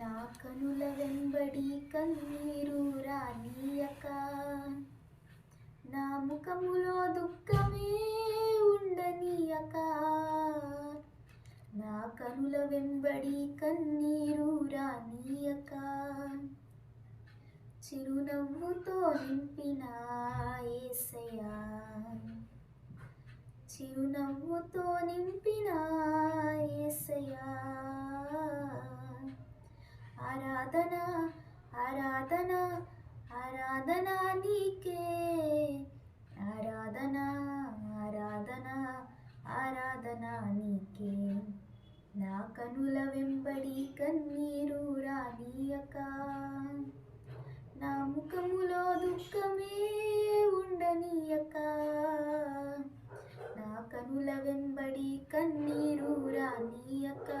నా కనుల వెంబడి కన్నీరు రానీయక. నా ముఖములో దుఃఖమే ఉండనీయక. నా కనుల వెంబడి కన్నీరు రానీయక. చిరునవ్వుతో నింపిన ఏసయా చిరునవ్వుతో నింపిన ఆరాధన ఆరాధన ఆరాధన నీకే. ఆరాధన ఆరాధన ఆరాధన నీకే. నా కనుల వెంబడి కన్నీరు రానీయక. నా ముఖములో దుఃఖమే ఉండనీయక. నా కనుల వెంబడి కన్నీరు రానీయక.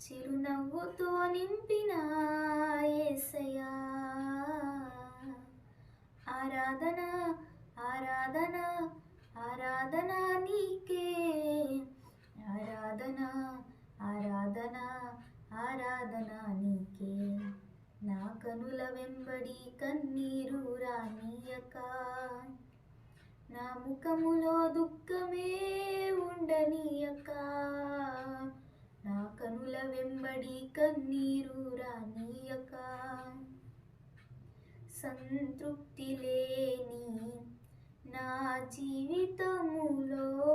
చిరునవ్వుతో నింపిన యేసయ్యా ఆరాధన ఆరాధన ఆరాధన నీకే. ఆరాధన ఆరాధన ఆరాధన నీకే. నా కనుల వెంబడి కన్నీరు రానీయక. నా ముఖములో దుఃఖమే ఉండనీయక. వెంబడి కన్నీరు రానీయక. సంతృప్తి లేని నా జీవితములో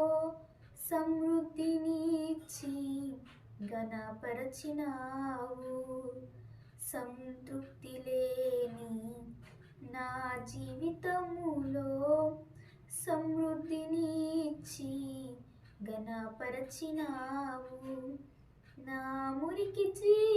సమృద్ధినిచ్చి ఘనపరచినావు. సంతృప్తి లేని నా జీవితములో సమృద్ధినిచ్చి ఘనపరచినావు. kitty.